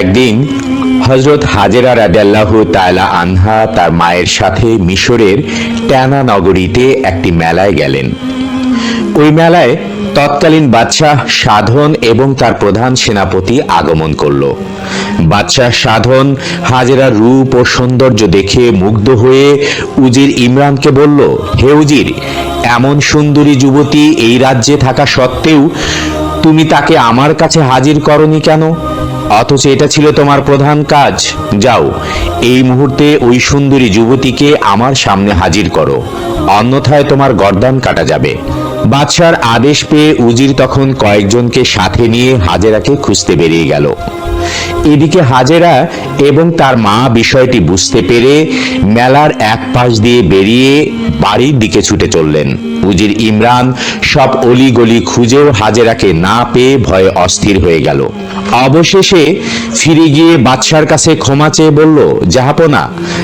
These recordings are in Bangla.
একদিন হজরত হাজেরা রাদিয়াল্লাহু তাআলা আনহা তার মায়ের সাথে মিশরের ট্যানা নগরীতে একটি মেলায় গেলেন। ওই মেলায় তৎকালীন বাদশাহ সাধন এবং তার প্রধান সেনাপতি আগমন করল। বাদশাহ সাধন হাজেরার রূপ ও সৌন্দর্য দেখে মুগ্ধ হয়ে উজির ইমরানকে বলল, হে উজির, এমন সুন্দরী যুবতী এই রাজ্যে থাকা সত্ত্বেও তুমি তাকে আমার কাছে হাজির করনি কেন? অথচ এটা ছিল তোমার প্রধান কাজ। যাও, এই মুহূর্তে ওই সুন্দরী যুবতীকে আমার সামনে হাজির করো। অন্যথায় তোমার গর্দান কাটা যাবে। বাদশার আদেশ পেয়ে উজির তখন কয়েকজনকে সাথে নিয়ে হাজেরাকে খুঁজতে বেরিয়ে গেল। এদিকে হাজেরা এবং তার মা বিষয়টি বুঝতে পেরে মেলার এক পাশ দিয়ে বেরিয়ে বাড়ির দিকে ছুটে চললেন। উজির ইমরান সব অলিগলি খুঁজেও হাজেরাকে না পেয়ে ভয়ে অস্থির হয়ে গেল। অবশেষে ফিরে গিয়ে বাদশার কাছে ক্ষমা চেয়ে বলল, জাহাপনা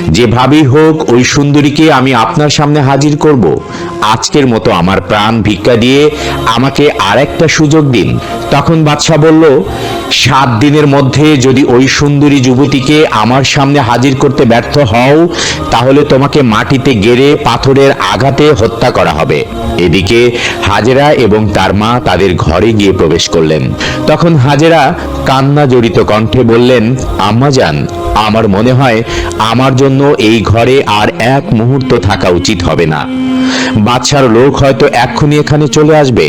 যেভাবেই হোক, ওই সুন্দরীকে আমি আপনার সামনে হাজির করব। আজকের মতো আমার প্রাণ ভিক্ষা দিয়ে আমাকে আরেকটা সুযোগ দিন। তখন বাদশাহ বলল, সাত দিনের মধ্যে যদি ওই সুন্দরী যুবতীকে আমার সামনে হাজির করতে ব্যর্থ হও, তাহলে তোমাকে মাটিতে গেড়ে পাথরের আঘাতে হত্যা করা হবে। এদিকে হাজেরা এবং তার মা তাদের ঘরে গিয়ে প্রবেশ করলেন। তখন হাজেরা কান্না জড়িত কণ্ঠে বললেন, আম্মা যান, আমার মনে হয় আমার জন্য এই ঘরে আর এক মুহূর্ত থাকা উচিত হবে না। বাদশার লোক হয়তো এক্ষুনি এখানে চলে আসবে।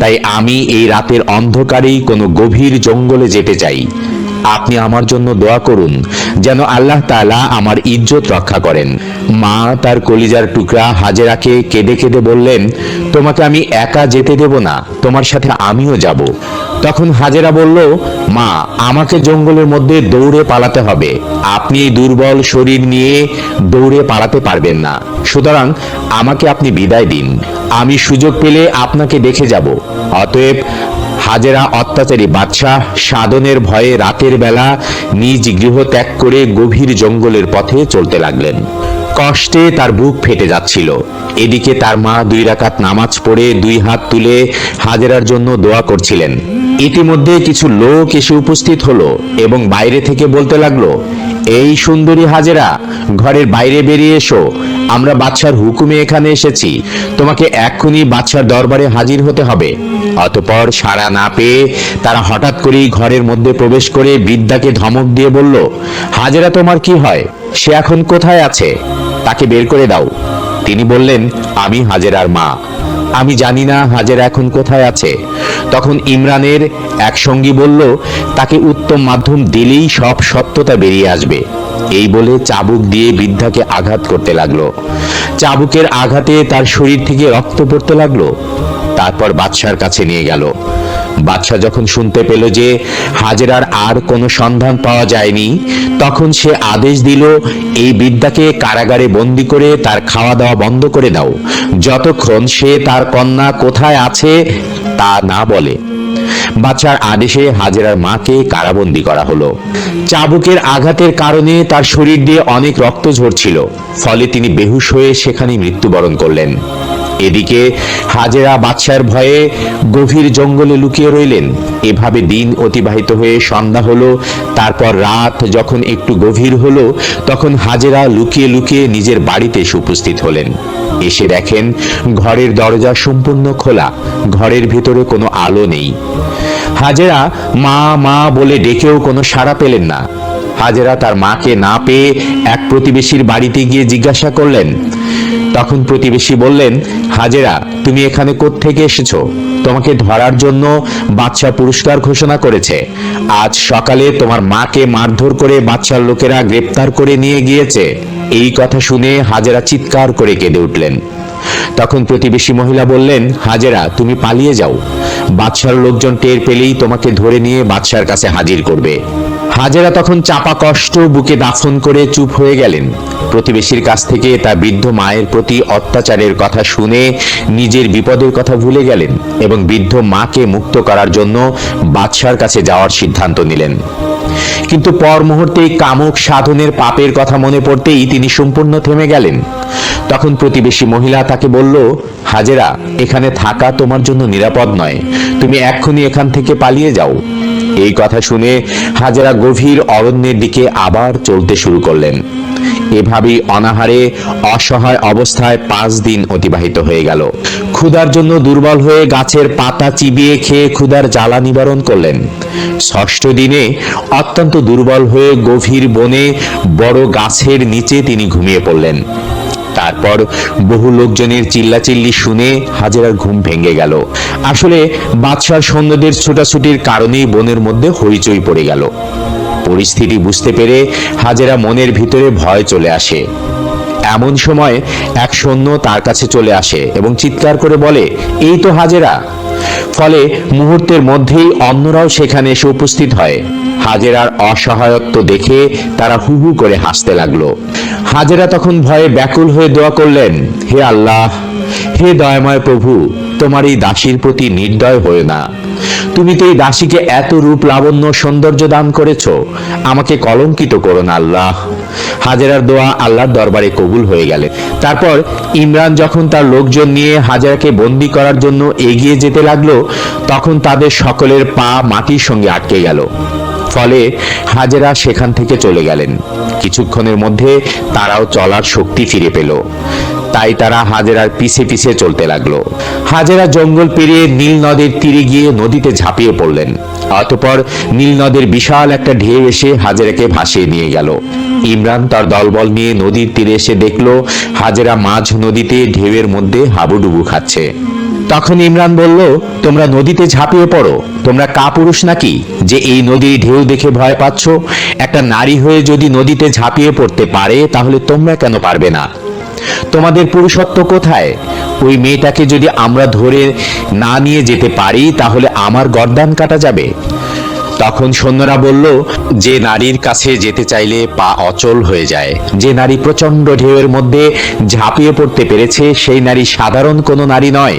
তাই আমি এই রাতের অন্ধকারেই কোনো গভীর জঙ্গলে যেতে চাই। আপনি আমার জন্য দোয়া করুন, যেন আল্লাহ তাআলা আমার ইজ্জত রক্ষা করেন। মা তার কলিজার টুকরা হাজেরাকে কেঁদে কেঁদে বললেন, তোমাকে আমি একা যেতে দেব না, তোমার সাথে আমিও যাব। তখন হাজেরা বলল, মা, আমাকে জঙ্গলের মধ্যে দৌড়ে পালাতে হবে। আপনি এই দুর্বল শরীর নিয়ে দৌড়ে পালাতে পারবেন না। সুতরাং আমাকে আপনি বিদায় দিন। আমি সুযোগ পেলে আপনাকে দেখে যাব। অতএব হাজেরা অত্যাচারী বাদশাহ সাধনের ভয়ে রাতের বেলা নিজ গৃহ ত্যাগ করে গভীর জঙ্গলের পথে চলতে লাগলেন। কষ্টে তার বুক ফেটে যাচ্ছিল। এদিকে তার মা দুই রাকাত নামাজ পড়ে দুই হাত তুলে হাজেরার জন্য দোয়া করছিলেন। ইতিমধ্যে কিছু লোক এসে উপস্থিত হলো এবং বাইরে থেকে বলতে লাগল, এই সুন্দরী হাজেরা, ঘরের বাইরে বেরিয়ে এসো। আমরা বাদশার হুকুমে এখানে এসেছি। তোমাকে এক্ষুনি বাদশার দরবারে হাজির হতে হবে। অতপর সাড়া না পেয়ে তারা হঠাৎ করেই ঘরের মধ্যে প্রবেশ করে বৃদ্ধাকে ধমক দিয়ে বলল, হাজেরা, তোমার কি হয়? সে এখন কোথায় আছে? তাকে বের করে দাও। তিনি বললেন, আমি হাজেরার মা। আমি জানি না হাজেরা এখন কোথায় আছে। তখন ইমরানের এক সঙ্গী বলল, তাকে উত্তম মাধ্যম দিলেই সব সত্যতা বেরিয়ে আসবে। এই বলে চাবুক দিয়ে বৃদ্ধাকে আঘাত করতে লাগল। চাবুকের আঘাতে তার শরীর থেকে রক্ত পড়তে লাগল। তারপর বাদশার কাছে নিয়ে গেল। বাদশাহ যখন শুনতে পেল যে হাজেরার আর কোনো সন্ধান পাওয়া যায়নি, তখন সে আদেশ দিল, এই বিদ্যাকে কারাগারে বন্দি করে তার খাওয়া দাওয়া বন্ধ করে দাও। যতক্ষণ সে তার কন্যা কোথায় আছে, তা না বলে। বাচ্চার আদেশে হাজেরার মাকে কারাবন্দি করা হলো। চাবুকের আঘাতের কারণে তার শরীর দিয়ে অনেক রক্ত ঝরছিল, ফলে তিনি বেহুশ হয়ে সেখানে মৃত্যুবরণ করলেন। এদিকে হাজেরা বাদশার ভয়ে গভীর জঙ্গলে লুকিয়ে রইলেন। এভাবে দিন অতিবাহিত হয়ে সন্ধ্যা হলো, তারপর রাত যখন একটু গভীর হলো, তখন হাজেরা লুকিয়ে লুকিয়ে নিজের বাড়িতে এসে উপস্থিত হলেন। এসে দেখেন ঘরের দরজা সম্পূর্ণ খোলা, ঘরের ভিতরে কোনো আলো নেই। হাজেরা মা মা বলে ডেকেও কোনো সাড়া পেলেন না। হাজেরা তার মাকে না পেয়ে এক প্রতিবেশীর বাড়িতে গিয়ে জিজ্ঞাসা করলেন তখন প্রতিবেশী বললেন, হাজেরা, তুমি এখানে থেকে এসেছ? তোমাকে ধরার জন্য বাদশাহ পুরস্কার ঘোষণা করেছে। আজ সকালে তোমার মাকে মারধর করে বাদশার লোকেরা গ্রেপ্তার করে নিয়ে গিয়েছে। এই কথা শুনে হাজেরা চিৎকার করে কেঁদে উঠলেন। তখন প্রতিবেশী মহিলা বললেন, হাজেরা, তুমি পালিয়ে যাও। বাদশার লোকজন টের পেলেই তোমাকে ধরে নিয়ে বাদশার কাছে হাজির করবে। হাজেরা তখন চাপা কষ্ট, বুকে দাফন করে চুপ হয়ে গেলেন। প্রতিবেশীর কাছ থেকে তার বৃদ্ধ মায়ের প্রতি অত্যাচারের কথা শুনে নিজের বিপদের কথা ভুলে গেলেন এবং বৃদ্ধ মাকে মুক্ত করার জন্য বাদশার কাছে যাওয়ার সিদ্ধান্ত নিলেন। কিন্তু পর মুহূর্তে কামক সাধনের পাপের কথা মনে পড়তেই তিনি সম্পূর্ণ থেমে গেলেন। তখন প্রতিবেশী মহিলা তাকে বলল, হাজেরা, এখানে থাকা তোমার জন্য নিরাপদ নয়। তুমি এক্ষুনি এখান থেকে পালিয়ে যাও। এই কথা শুনে হাজেরা গভীর অরণ্যের দিকে আবার চলতে শুরু করলেন। এভাবেই অনাহারে, অসহায় অবস্থায় পাঁচ দিন অতিবাহিত হয়ে গেল। ক্ষুধার জন্য দুর্বল হয়ে গাছের পাতা চিবিয়ে খেয়ে ক্ষুধার জ্বালা নিবারণ করলেন। ষষ্ঠ দিনে অত্যন্ত দুর্বল হয়ে গভীর বনে বড় গাছের নিচে তিনি ঘুমিয়ে পড়লেন। তারপর বহু লোকজনের চিল্লাচিল্লি শুনে হাজেরার ঘুম ভেঙে গেল। আসলে বাদশার সৈন্যদের ছোটাছুটির কারণেই বনের মধ্যে হইচই পড়ে গেল। পরিস্থিতি বুঝতে পেরে হাজেরা মনের ভিতরে ভয় চলে আসে। এমন সময় এক সৈন্য তার কাছে চলে আসে এবং চিৎকার করে বলে, এই তো হাজেরা! ফলে মুহূর্তের মধ্যেই অন্যরাও সেখানে এসে উপস্থিত হয়। হাজেরার অসহায়ত্ব দেখে তারা হু হু করে হাসতে লাগল। হাজেরা তখন ভয়ে ব্যাকুল হয়ে দোয়া করলেন, হে আল্লাহ হে দয়াময় প্রভু, তোমার এই দাসীর প্রতি নির্দয় হয়ে না। তুমি তো এই দাসীকে এত রূপ, লাবণ্য, সৌন্দর্য দান করেছ, আমাকে কলঙ্কিত করো না আল্লাহ। হাজেরার দোয়া আল্লাহর দরবারে কবুল হয়ে গেলে। তারপর ইমরান যখন তার লোকজন নিয়ে হাজেরাকে বন্দি করার জন্য এগিয়ে যেতে লাগল, তখন তাদের সকলের পা মাটির সঙ্গে আটকে গেল। ফলে হাজেরা সেখান থেকে চলে গেলেন। কিছুক্ষণের মধ্যে তারাও চলার শক্তি ফিরে পেল। তাই তারা হাজেরার পিছে পিছে চলতে লাগল। হাজেরা জঙ্গল পেরিয়ে নীল নদের তীরে গিয়ে নদীতে ঝাঁপিয়ে পড়লেন। অতপর নীল নদের বিশাল একটা ঢেউ এসে হাজেরাকে ভাসিয়ে নিয়ে গেল। ইমরান তার দলবল নিয়ে নদীর তীরে এসে দেখল, হাজেরা মাঝ নদীতে ঢেউয়ের মধ্যে হাবুডুবু খাচ্ছে। তখন ইমরান বলল, তোমরা নদীতে ঝাঁপিয়ে পড়ো? তোমরা কাপুরুষ নাকি? যে এই নদীর ঢেউ দেখে ভয় পাচ্ছ? একটা নারী হয়ে যদি নদীতে ঝাঁপিয়ে পড়তে পারে, তাহলে তোমরা কেন পারবে না? তোমাদের পুরুষত্ব কোথায়? ওই মেয়েটাকে যদি আমরা ধরে না নিয়ে যেতে পারি, তাহলে আমার গর্দান কাটা যাবে। তখন সৈন্যরা বলল, যে নারীর কাছে যেতে চাইলে পা অচল হয়ে যায়। যে নারী প্রচণ্ড ঢেউয়ের মধ্যে ঝাঁপিয়ে পড়তে পেরেছে, সেই নারী সাধারণ কোনো নারী নয়।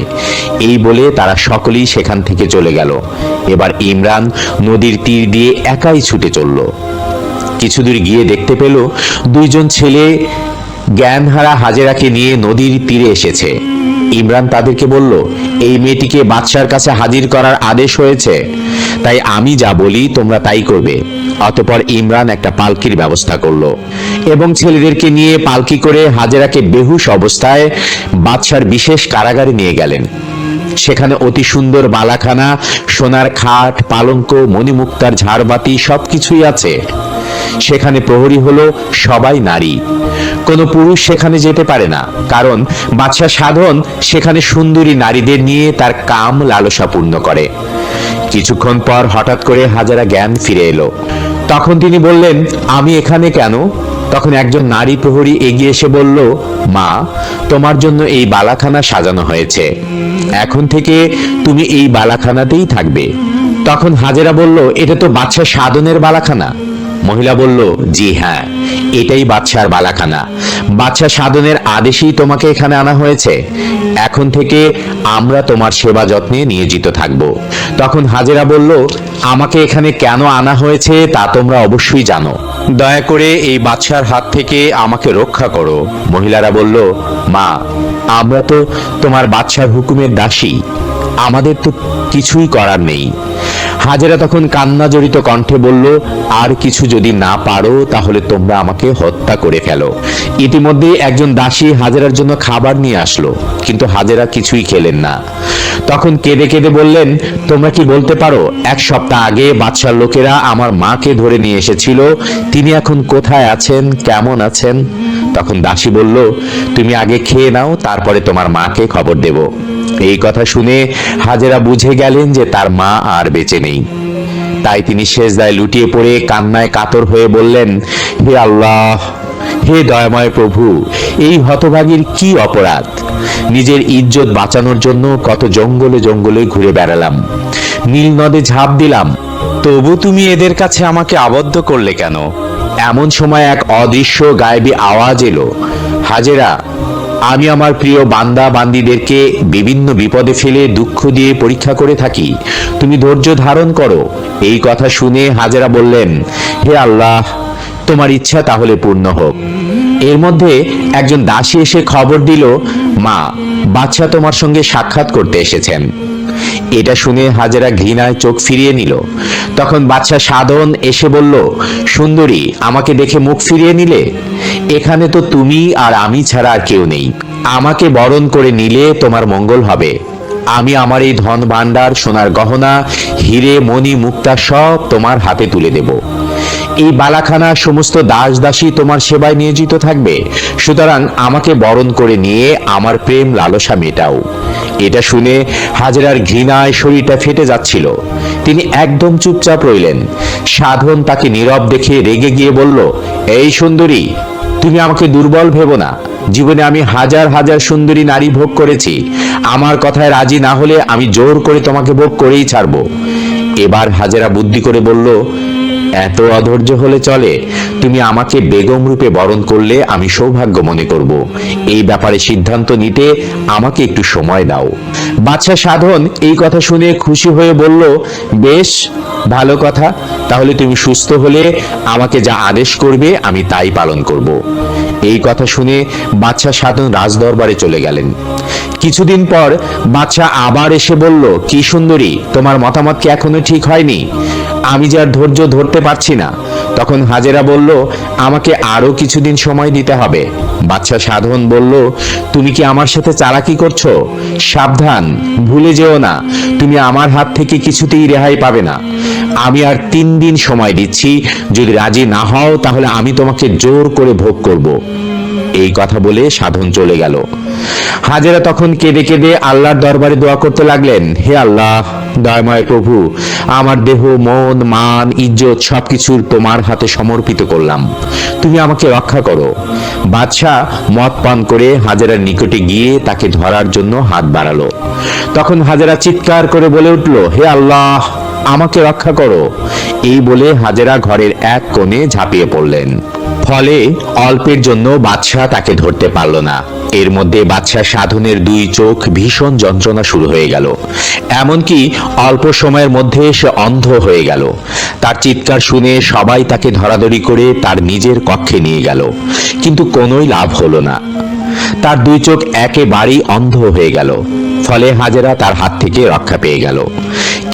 এই বলে তারা সকলেই সেখান থেকে চলে গেল। এবার ইমরান নদীর তীর দিয়ে একাই ছুটে চলল। কিছু দূর গিয়ে দেখতে পেল, দুইজন ছেলে জ্ঞানহারা হাজেরাকে নিয়ে নদীর তীরে এসেছে। ইমরান তাদেরকে বলল, এই মেয়েটিকে বাদশার কাছে হাজির করার আদেশ হয়েছে। তাই আমি যা বলি, তোমরা তাই করবে। অতপর ইমরান একটা পালকির ব্যবস্থা করল এবং ছেলেদেরকে নিয়ে পালকি করে হাজেরাকে বেহুশ অবস্থায় বাদশার বিশেষ কারাগারে নিয়ে গেলেন। সেখানে অতি সুন্দর বালাখানা, সোনার খাট, পালঙ্ক, মণিমুক্তার ঝাড়বাতি সবকিছুই আছে। সেখানে প্রহরী হলো সবাই নারী। কোনো পুরুষ সেখানে যেতে পারে না। কারণ বাদশাহ সাধন সেখানে সুন্দরী নারীদের নিয়ে তার কাম লালসা পূর্ণ করে। কিছুক্ষণ পর হঠাৎ করে হাজারা জ্ঞান ফিরে এলো। তখন তিনি বললেন, আমি এখানে কেন? তখন একজন নারী প্রহরী এগিয়ে এসে বলল, মা, তোমার জন্য এই বালাখানা সাজানো হয়েছে। এখন থেকে তুমি এই বালাখানাতেই থাকবে। তখন হাজেরা বলল, এটা তো বাচ্চা সাধনের বালাখানা। মহিলা বলল, জি হ্যাঁ। এটাই বাদশার বালাখানা। বাদশা সাধনের আদেশেই তোমাকে এখানে আনা হয়েছে। এখন থেকে আমরা তোমার সেবা যত্নে নিয়োজিত থাকব। তখন হাজেরা বলল, আমাকে এখানে কেন আনা হয়েছে তা তোমরা অবশ্যই জানো। দয়া করে এই বাদশার হাত থেকে আমাকে রক্ষা করো। মহিলারা বলল, মা, আমরা তো তোমার বাদশার হুকুমের দাসী। আমাদের তো কিছুই করার নেই। হাজেরা তখন কান্না জড়িত কণ্ঠে বলল, আর কিছু যদি না পারো, তাহলে তোমরা আমাকে হত্যা করে ফেলো। ইতিমধ্যে একজন দাসী হাজেরার জন্য খাবার নিয়ে আসলো, কিন্তু হাজেরা কিছুই খেলেন না। তখন কেঁদে কেঁদে বললেন, তোমরা কি বলতে পারো, এক সপ্তাহ আগে বাদশার লোকেরা আমার মাকে ধরে নিয়ে এসেছিল, তিনি এখন কোথায় আছেন, কেমন আছেন? তখন দাসী বলল, তুমি আগে খেয়ে নাও, তারপরে তোমার মাকে খবর দেব। এই কথা শুনে হাজেরা বুঝে গেলেন যে তার মা আর বেঁচে নেই। তাই তিনি শেষদায় লুটিয়ে পড়ে কান্নায় কাতর হয়ে বললেন, হে আল্লাহ, হে দয়াময় প্রভু, এই হতভাগীর কি অপরাধ? নিজের ইজ্জত বাঁচানোর জন্য কত জঙ্গলে জঙ্গলে ঘুরে বেড়ালাম। নীল নদে ঝাঁপ দিলাম, তবু তুমি এদের কাছে আমাকে আবদ্ধ করলে কেন? এমন সময় এক অদৃশ্য গায়েবী আওয়াজ এলো, হাজেরা আমি আমার প্রিয় বান্দা বান্দিদেরকে বিভিন্ন বিপদে ফেলে দুঃখ দিয়ে পরীক্ষা করে থাকি। তুমি ধৈর্য ধারণ করো। এই কথা শুনে হাজেরা বললেন, হে আল্লাহ, তোমার ইচ্ছা তাহলে পূর্ণ হোক। এর মধ্যে একজন দাসী এসে খবর দিল, মা বাচ্চা তোমার সঙ্গে সাক্ষাৎ করতে এসেছেন। এটা শুনে হাজেরা ঘৃণায় চোখ ফিরিয়ে নিল। তখন বাচ্চা সাধন এসে বলল, সুন্দরী, আমাকে দেখে মুখ ফিরিয়ে নিলে? এখানে তো তুমি আর আমি ছাড়া আর কেউ নেই। আমাকে বরণ করে নিলে তোমার মঙ্গল হবে। আমি আমার এই ধন ভাণ্ডার সোনার গহনা, হিরে, মণি, মুক্তা সব তোমার হাতে তুলে দেব। এই বালাখানা সমস্ত দাস দাসী তোমার সেবায় নিয়োজিত থাকবে। সুতরাং আমাকে বরণ করে নিয়ে আমার প্রেম লালসা মেটাও। এটা শুনে হাজরার ঘৃণায় শরীরটা ফেটে যাচ্ছিল। তিনি একদম চুপচাপ রইলেন। সাধন তাকে নীরব দেখে রেগে গিয়ে বলল, এই সুন্দরী, তুমি আমাকে দুর্বল ভেবো না। জীবনে আমি হাজার হাজার সুন্দরী নারী ভোগ করেছি। আমার কথায় রাজি না হলে আমি জোর করে তোমাকে ভোগ করেই ছাড়বো। এবার হাজেরা বুদ্ধি করে বলল এত অধৈর্য হলে চলে। তুমি আমাকে বেগম রূপে বরণ করলে আমি সৌভাগ্য মনে করব। এই ব্যাপারে সিদ্ধান্ত নিতে আমাকে একটু সময় দাও। বাদশা সাধন এই কথা শুনে খুশি হয়ে বলল, বেশ, ভালো কথা। তাহলে তুমি সুস্থ হলে আমাকে যা আদেশ করবে আমি তাই পালন করব। এই কথা শুনে বাদশা সাধন রাজদরবারে চলে গেলেন। কিছুদিন পর বাদশা আবার এসে বলল, কি সুন্দরী, তোমার মতামত কি এখনও ঠিক হয়নি? আমি যে আর ধৈর্য ধরতে পারছি না। তখন হাজেরা বলল, আমাকে আরও কিছুদিন সময় দিতে হবে। বাচ্চা সাধন বলল, তুমি কি আমার সাথে চালাকি করছ? সাবধান, ভুলে যেও না। তুমি আমার হাত থেকে কিছুতেই রেহাই পাবে না। আমি আর তিন দিন সময় দিচ্ছি। যদি রাজি না হও, তাহলে আমি তোমাকে জোর করে ভোগ করব। এই কথা বলে সাধন চলে গেল। হাজেরা তখন কেঁদে কেঁদে আল্লাহর দরবারে দোয়া করতে লাগলেন, হে আল্লাহ, দয়াময় প্রভু, আমার দেহ, মন, মান, ইজ্জত সবকিছুর তোমার হাতে সমর্পিত করলাম। তুমি আমাকে রক্ষা করো। বাদশাহ মদ পান করে হাজারার নিকটে গিয়ে তাকে ধরার জন্য হাত বাড়ালো। তখন হাজারা চিৎকার করে বলে উঠল, হে আল্লাহ, আমাকে রক্ষা করো। এই বলে হাজেরা ঘরের এক কোণে ঝাঁপিয়ে পড়লেন। ফলে অল্পের জন্য বাদশাহ তাকে ধরতে পারল না। এর মধ্যে বাদশাহ সাধনের দুই চোখ ভীষণ যন্ত্রণা শুরু হয়ে গেল। এমনকি অল্প সময়ের মধ্যে সে অন্ধ হয়ে গেল। তার চিৎকার শুনে সবাই তাকে ধরাধরি করে তার নিজের কক্ষে নিয়ে গেল। কিন্তু কোনোই লাভ হলো না। তার দুই চোখ একেবারেই অন্ধ হয়ে গেল। ফলে হাজেরা তার হাত থেকে রক্ষা পেয়ে গেল।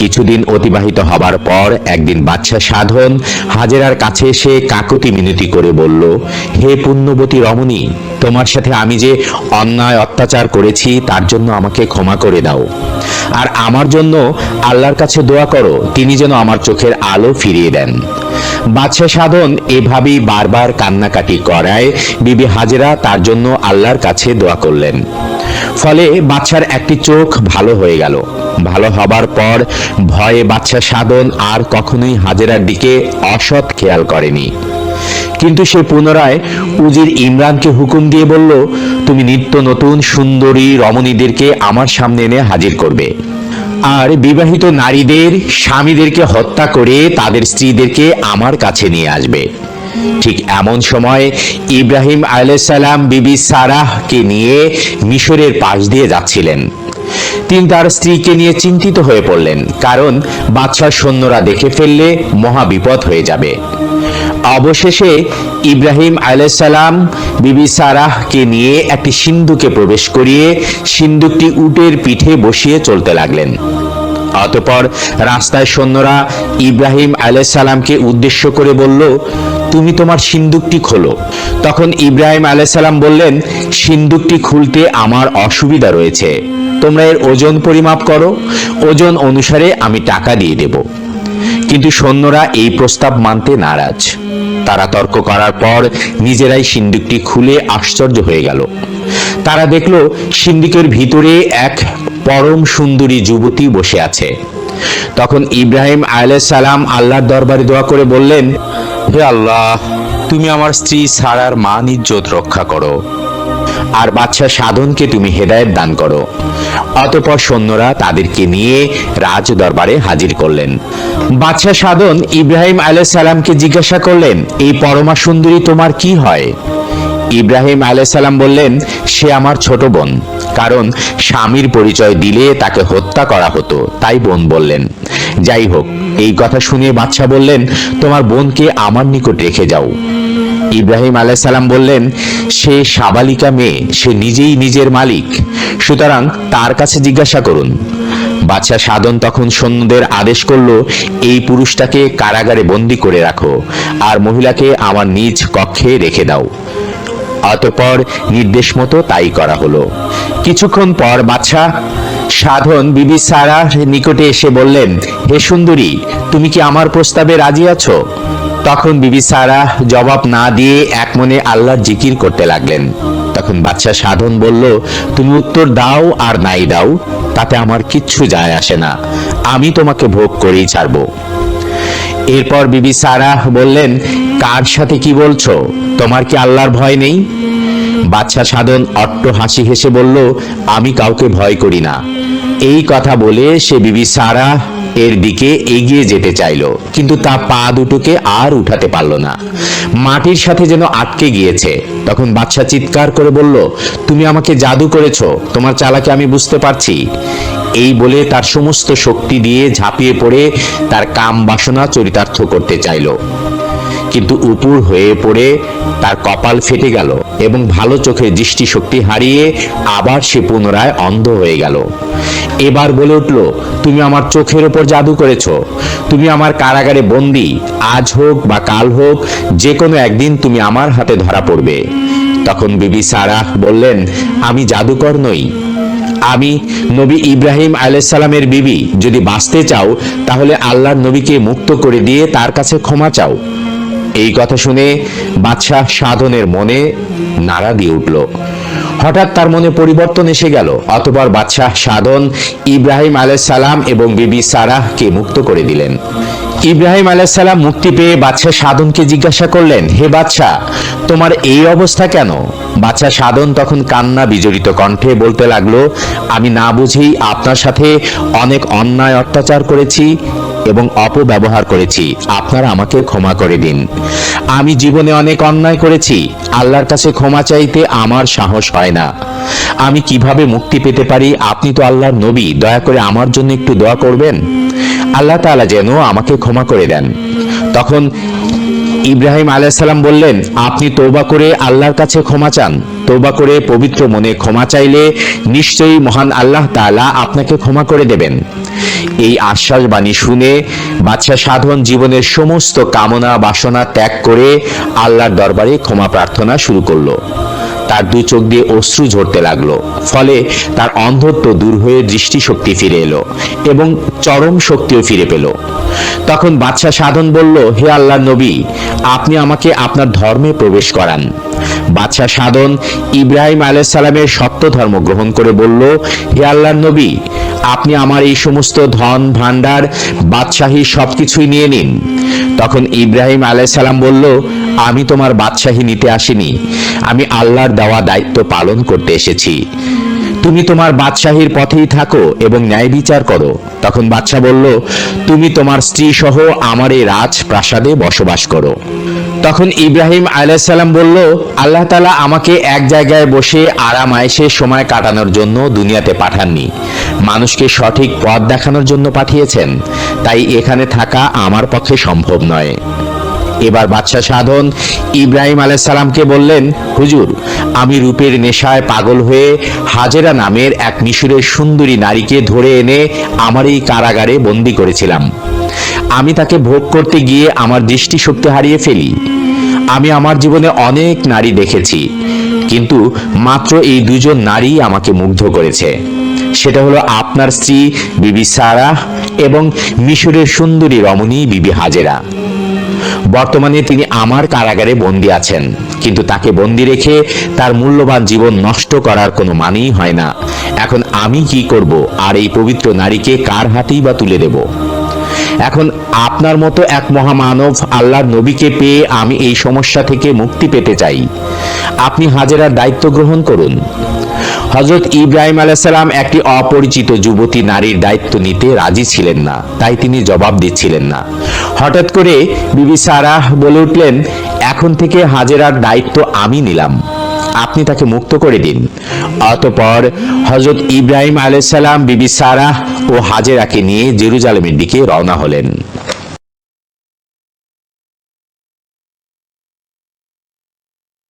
কিছুদিন অতিবাহিত হবার পর একদিন বাচ্চা সাধন হাজেরার কাছে এসে কাকতি মিনতি করে বলল, হে পুণ্যবতী রমণী, তোমার সাথে আমি যে অন্যায় অত্যাচার করেছি, তার জন্য আমাকে ক্ষমা করে দাও। আর আমার জন্য আল্লাহর কাছে দোয়া করো, তিনি যেন আমার চোখের আলো ফিরিয়ে দেন। বাদশাহ সাধন এভাবেই বারবার কান্নাকাটি করায় বিবি হাজেরা তার জন্য আল্লাহর কাছে দোয়া করলেন। ফলে বাচ্চার একটি চোখ ভালো হয়ে গেল। ভালো হবার পর ভয়ে বাচ্চা সাধন আর কখনোই হাজেরার দিকে অসৎ খেয়াল করেনি। কিন্তু সে পুনরায় উজির ইমরানকে হুকুম দিয়ে বলল, তুমি নিত্য নতুন সুন্দরী রমণীদেরকে আমার সামনে এনে হাজির করবে। আর বিবাহিত নারীদের স্বামীদেরকে হত্যা করে তাদের স্ত্রীদেরকে আমার কাছে নিয়ে আসবে। ঠিক এমন সময় ইব্রাহিম আলাইসাল্লাম বিবি সারাহকে নিয়ে মিশরের পাশ দিয়ে যাচ্ছিলেন। তিনি তার স্ত্রীকে নিয়ে চিন্তিত হয়ে পড়লেন, কারণ বাদশার সৈন্যরা দেখে ফেললে মহা বিপদ হয়ে যাবে। অবশেষে ইব্রাহিম আলাইসাল্লাম বিবি সারাহকে নিয়ে একটি সিন্ধুকে প্রবেশ করিয়ে সিন্ধুকটি উটের পিঠে বসিয়ে চলতে লাগলেন। অতপর রাস্তায় সৈন্যরা ইব্রাহিম আলাইসাল্লামকে উদ্দেশ্য করে বলল তুমি তোমার সিন্দুকটি খোলো। তখন ইব্রাহিম আলাইসাল্লাম বললেন, সিন্দুকটি খুলতে আমার অসুবিধা রয়েছে। তোমরা এর ওজন পরিমাপ করো। ওজন অনুসারে আমি টাকা দিয়ে দেব। কিন্তু সৈন্যরা এই প্রস্তাব মানতে নারাজ। তারা তর্ক করার পর নিজেরাই সিন্দুকটি খুলে আশ্চর্য হয়ে গেল। তারা দেখল, সিন্দুকের ভিতরে এক পরম সুন্দরী যুবতী বসে আছে। তখন ইব্রাহিম আলাইহিস সালাম আল্লাহর দরবারে দোয়া করে বললেন হে আল্লাহ, তুমি আমার স্ত্রী সারার মান ইজ্জত রক্ষা করো আর বাচ্চা সাধনকে তুমি হেদায়েত দান করো। অতপর সৈন্যরা তাদেরকে নিয়ে রাজ দরবারে হাজির করলেন। বাচ্চা সাধন ইব্রাহিম আলাইহিস সালামকে জিজ্ঞাসা করলেন, এই পরমা সুন্দরী তোমার কি হয়? ইব্রাহিম আলাইসাল্লাম বললেন, সে আমার ছোট বোন, কারণ স্বামীর পরিচয় দিলে তাকে হত্যা করা হতো, তাই বোন বললেন। যাই হোক এই কথা শুনে বাচ্চা বললেন, তোমার বোনকে আমার নিকট রেখে যাও। ইব্রাহিম আলাইসাল্লাম বললেন, সে সাবালিকা মেয়ে, সে নিজেই নিজের মালিক। সুতরাং তার কাছে জিজ্ঞাসা করুন। বাদশাহ সাধন তখন সৈন্যদের আদেশ করল, এই পুরুষটাকে কারাগারে বন্দি করে রাখো, আর মহিলাকে আমার নিজ কক্ষে রেখে দাও। অতঃপর নির্দেশ মতো তাই করা হলো। কিছুক্ষণ পর বাদশাহ সাধন বিবি সারার নিকটে এসে বললেন, হে সুন্দরী, তুমি কি আমার প্রস্তাবে রাজি আছো? তখন বিবি সারা জবাব না দিয়ে এক মনে আল্লাহর জিকির করতে লাগলেন। তখন বাদশাহ সাধন বলল, তুমি উত্তর দাও আর নাই দাও, তাতে আমার কিচ্ছু যায় আসে না, আমি তোমাকে ভোগ করেই ছাড়বো। এরপর বিবি সারা বললেন, কার সাথে কি বলছো? তোমার কি আল্লাহর ভয় নেই? বাচ্চা সাধন অট্ট হাসি হেসে বলল, আমি কাউকে ভয় করি না এই কথা বলে সে বিবি সারা এর দিকে এগিয়ে যেতে চাইল, কিন্তু তা পা দুটোকে আর উঠাতে পারল না। মাটির সাথে যেন আটকে গিয়েছে, তখন বাদশাহ চিৎকার করে বলল, তুমি আমাকে জাদু করেছ, তোমার চালাকে আমি বুঝতে পারছি। এই বলে তার সমস্ত শক্তি দিয়ে ঝাঁপিয়ে পড়ে তার কাম বাসনা চরিতার্থ করতে চাইল। কিন্তু উপুর হয়ে পড়ে তার কপাল ফেটে গেল এবং ভালো চোখের দৃষ্টিশক্তি হারিয়ে আবার সে পুনরায় অন্ধ হয়ে গেল। এবার বলে উঠল, তুমি আমার চোখের ওপর জাদু করেছ। তুমি আমার কারাগারে বন্দি। আজ হোক বা কাল হোক যে কোনো একদিন তুমি আমার হাতে ধরা পড়বে। তখন বিবি সারাহ বললেন, আমি জাদুকর নই। আমি নবী ইব্রাহিম আলাইসালামের বিবি। যদি বাঁচতে চাও, তাহলে আল্লাহর নবীকে মুক্ত করে দিয়ে তার কাছে ক্ষমা চাও। এই কথা শুনে বাদশাহ সাধনের মনে নাড়া দিয়ে উঠল। হঠাৎ তার মনে পরিবর্তন এসে গেল, অতপর বাদশাহ সাধন ইব্রাহিম আলাইসালাম এবং বিবি সারাহকে মুক্ত করে দিলেন। ইব্রাহিম আলাইসাল্লাম মুক্তি পেয়ে বাদশাহ সাধনকে জিজ্ঞাসা করলেন, হে বাদশাহ, তোমার এই অবস্থা কেন? বাদশাহ সাধন তখন কান্না বিজড়িত কণ্ঠে বলতে লাগল, আমি না বুঝেই আপনার সাথে অনেক অন্যায় অত্যাচার করেছি এবং অপব্যবহার করেছি। আপনারা আমাকে ক্ষমা করে দিন। আমি জীবনে অনেক অন্যায় করেছি। আল্লাহর কাছে ক্ষমা চাইতে আমার সাহস হয় না। আমি কীভাবে মুক্তি পেতে পারি? আপনি তো আল্লাহর নবী। দয়া করে আমার জন্য একটু দোয়া করবেন। আল্লাহ তাআলা যেন আমাকে ক্ষমা করে দেন। তখন ইব্রাহিম আলাইসাল্লাম বললেন, আপনি তৌবা করে আল্লাহর কাছে ক্ষমা চান। তৌবা করে পবিত্র মনে ক্ষমা চাইলে নিশ্চয়ই মহান আল্লাহ তাআলা আপনাকে ক্ষমা করে দেবেন। এই আশ্বাস বাণী শুনে বাচ্চা সাধন জীবনের সমস্ত কামনা বাসনা ত্যাগ করে আল্লাহর দরবারে ক্ষমা প্রার্থনা শুরু করল। তার দু চোখ দিয়ে অশ্রু ঝরতে লাগল, ফলে তার অন্ধত্ব দূর হয়ে দৃষ্টিশক্তি ফিরে এলো এবং চরম শক্তিও ফিরে পেল। তখন বাদশাহ সাধন বলল, হে আল্লাহ নবী, আপনি আমাকে আপনার ধর্মে প্রবেশ করান। বাদশাহ সাধন ইব্রাহিম আলাইসালামের সত্য ধর্ম গ্রহণ করে বলল, হে আল্লাহ নবী, আপনি আমার এই সমস্ত ধন, ভাণ্ডার, বাদশাহী সবকিছুই নিয়ে নিন। তখন ইব্রাহিম আলাইসাল্লাম বলল, আমি তোমার বাদশাহী নিতে আসিনি। আমি আল্লাহর দেওয়া দায়িত্ব পালন করতে এসেছি। তুমি তোমার বাদশাহীর পথেই থাকো এবং ন্যায় বিচার করো। তখন বাদশাহ বলল, তুমি তোমার স্ত্রী সহ আমার এই রাজ প্রাসাদে বসবাস করো। তখন ইব্রাহিম আলাইসাল্লাম বলল, আল্লাহ তালা আমাকে এক জায়গায় বসে আরাম আয়েসে সময় কাটানোর জন্য দুনিয়াতে পাঠাননি। মানুষকে সঠিক পথ দেখানোর জন্য পাঠিয়েছেন। তাই এখানে থাকা আমার পক্ষে সম্ভব নয়। এবার বাদশাহ সাধন ইব্রাহিম আলাইসাল্লামকে বললেন, হুজুর, আমি রূপের নেশায় পাগল হয়ে হাজেরা নামের এক মিশরের সুন্দরী নারীকে ধরে এনে আমার এই কারাগারে বন্দি করেছিলাম। আমি তাকে ভোগ করতে গিয়ে আমার দৃষ্টিশক্তি হারিয়ে ফেলি। আমি আমার জীবনে অনেক নারী দেখেছি, কিন্তু মাত্র এই দুজন নারী আমাকে মুগ্ধ করেছে। সেটা হলো আপনার স্ত্রী বিবি সারা এবং মিশরের সুন্দরী রমণী বিবি হাজেরা। বর্তমানে তিনি আমার কারাগারে বন্দি আছেন, কিন্তু তাকে বন্দি রেখে তার মূল্যবান জীবন নষ্ট করার কোনো মানেই হয় না। এখন আমি কি করব? আর এই পবিত্র নারীকে কার হাতেই বা তুলে দেব? এখন আপনার মতো এক মহামানব আল্লাহর নবীকে পেয়ে আমি এই সমস্যা থেকে মুক্তি পেতে চাই। আপনি হাজেরার দায়িত্ব গ্রহণ করুন। হজরত ইব্রাহিম আলাইসাল্লাম একটি অপরিচিত যুবতী নারীর দায়িত্ব নিতে রাজি ছিলেন না, তাই তিনি জবাব দিচ্ছিলেন না। হঠাৎ করে বিবি সারাহ বলে উঠলেন, এখন থেকে হাজেরার দায়িত্ব আমি নিলাম। আপনি তাকে মুক্ত করে দিন। অতপর হজরত ইব্রাহিম আলাইসাল্লাম বিবি সারাহ ও হাজেরাকে নিয়ে জেরুজালেমের দিকে রওনা হলেন।